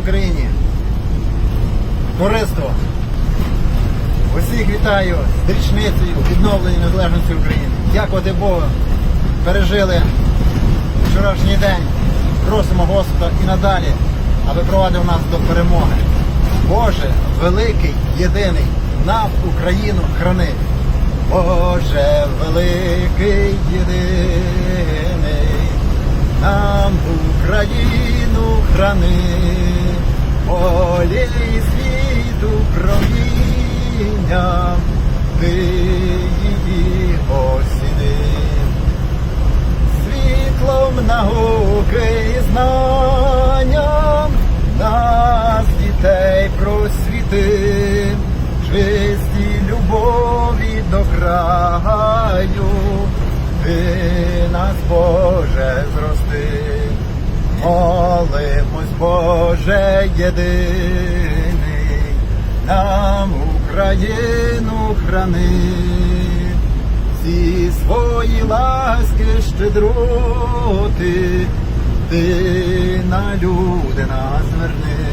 Україні! Товариство! Усіх вітаю з річницею відновлення незалежності України. Дякувати Богу. Пережили вчорашній день. Просимо Господа і надалі, аби провадив нас до перемоги. Боже, великий, єдиний, нам Україну храни. Боже, великий, єдиний, Україну храни, полі світу проміння, ти її осіни. Світлом науки і знанням нас дітей просвіти, чисті любові до краю, ти нас, Боже, зрости, молимось, Боже, єдиний, нам Україну храни. Всі свої ласки щедроти, ти на люди нас верни,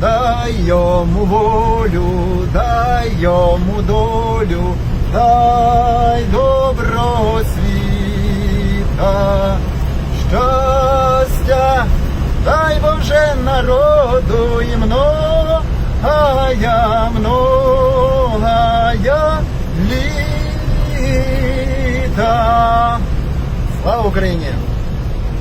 дай йому волю, дай йому долю, дай добро дай Боже народу і много, а я многая літа. Слава Україні!